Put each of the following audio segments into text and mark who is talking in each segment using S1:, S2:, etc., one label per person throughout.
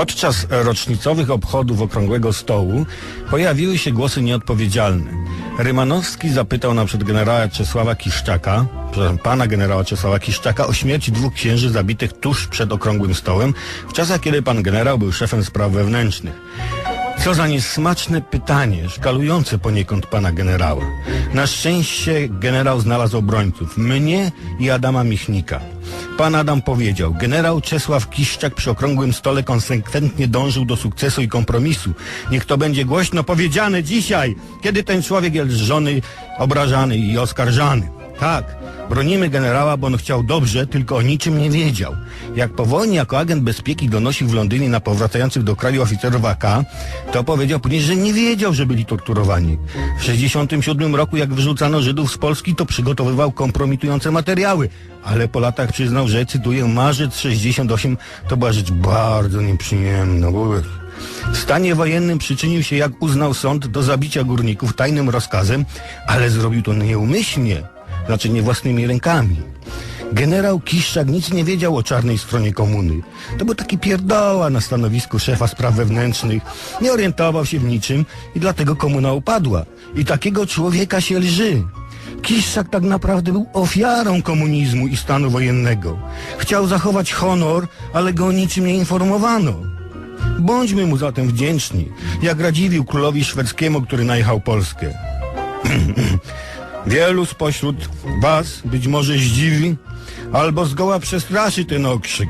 S1: Podczas rocznicowych obchodów Okrągłego Stołu pojawiły się głosy nieodpowiedzialne. Rymanowski zapytał na przykład generała Czesława Kiszczaka, przepraszam, pana generała Czesława Kiszczaka o śmierć dwóch księży zabitych tuż przed Okrągłym Stołem, w czasach kiedy pan generał był szefem spraw wewnętrznych. Co za niesmaczne pytanie, szkalujące poniekąd pana generała. Na szczęście generał znalazł obrońców, mnie i Adama Michnika. Pan Adam powiedział, generał Czesław Kiszczak przy okrągłym stole konsekwentnie dążył do sukcesu i kompromisu. Niech to będzie głośno powiedziane dzisiaj, kiedy ten człowiek jest żony obrażany i oskarżany. Tak, bronimy generała, bo on chciał dobrze, tylko o niczym nie wiedział. Jak po wojnie jako agent bezpieki donosił w Londynie na powracających do kraju oficerów AK, to powiedział później, że nie wiedział, że byli torturowani. W 67 roku, jak wyrzucano Żydów z Polski, to przygotowywał kompromitujące materiały, ale po latach przyznał, że, cytuję, marzec 68 to była rzecz bardzo nieprzyjemna. W stanie wojennym przyczynił się, jak uznał sąd, do zabicia górników tajnym rozkazem, ale zrobił to nieumyślnie, znaczy nie własnymi rękami. Generał Kiszczak nic nie wiedział o czarnej stronie komuny. To był taki pierdoła na stanowisku szefa spraw wewnętrznych. Nie orientował się w niczym i dlatego komuna upadła. I takiego człowieka się lży. Kiszczak tak naprawdę był ofiarą komunizmu i stanu wojennego. Chciał zachować honor, ale go o niczym nie informowano. Bądźmy mu zatem wdzięczni, jak Radziwiłł królowi szwedzkiemu, który najechał Polskę. Wielu spośród was być może zdziwi, albo zgoła przestraszy ten okrzyk.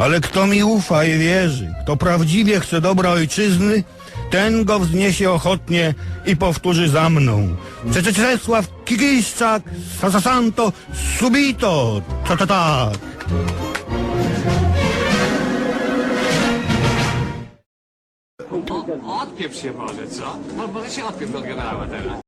S1: Ale kto mi ufa i wierzy, kto prawdziwie chce dobra ojczyzny, ten go wzniesie ochotnie i powtórzy za mną. Cze- Czesław Kikiszczak, sa- sa- santo, subito, ta ta tak.
S2: O, odpieprz się może, co? No, może się odpieprz od generała teraz.